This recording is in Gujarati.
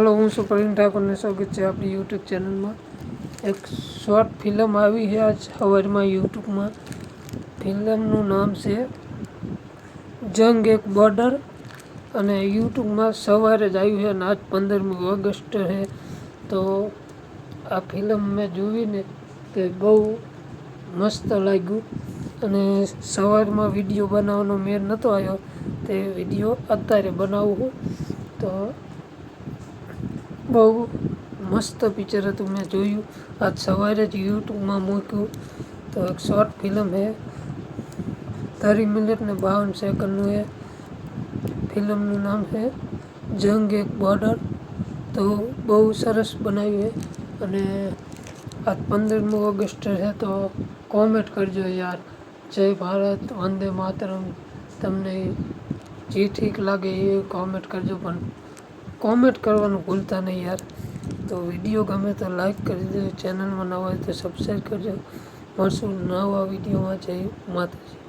હલો, હું છું ઠાકોરને સ્વાગત છે આપણી યુટ્યુબ ચેનલમાં. એક શોર્ટ ફિલ્મ આવી છે આજ સવારમાં યુટ્યુબમાં. ફિલ્મનું નામ છે જંગ એક બોર્ડર અને યુટ્યુબમાં સવારે જ આવ્યું છે અને આજ પંદરમી ઓગસ્ટ છે. તો આ ફિલ્મ મેં જોઈને તે બહુ મસ્ત લાગ્યું અને સવારમાં વીડિયો બનાવવાનો મેળ નહોતો આવ્યો. તે વીડિયો અત્યારે બનાવું તો બહુ મસ્ત પિક્ચર હતું. મેં જોયું. આજ સવારે જ યુટ્યુબમાં મૂક્યું. તો એક શોર્ટ ફિલ્મ છે તારી મિનિટ ને બાવન સેકન્ડનું એ ફિલ્મનું નામ છે જંગ એક બોર્ડર તો બહુ સરસ બનાવ્યું છે અને આજ પંદરમી ઓગસ્ટ છે તો કોમેન્ટ કરજો યાર. જય ભારત, વંદે માતરમ. તમને જે ઠીક લાગે એ કોમેન્ટ કરજો પણ. કોમેન્ટ કરવાનું ભૂલતા નહીં યાર. તો વીડિયો ગમે તો લાઈક કરી દેજો. ચેનલમાં નવા હોય તો સબસ્ક્રાઈબ કરજો. મળશું નવા વિડીયોમાં જય માતાજી.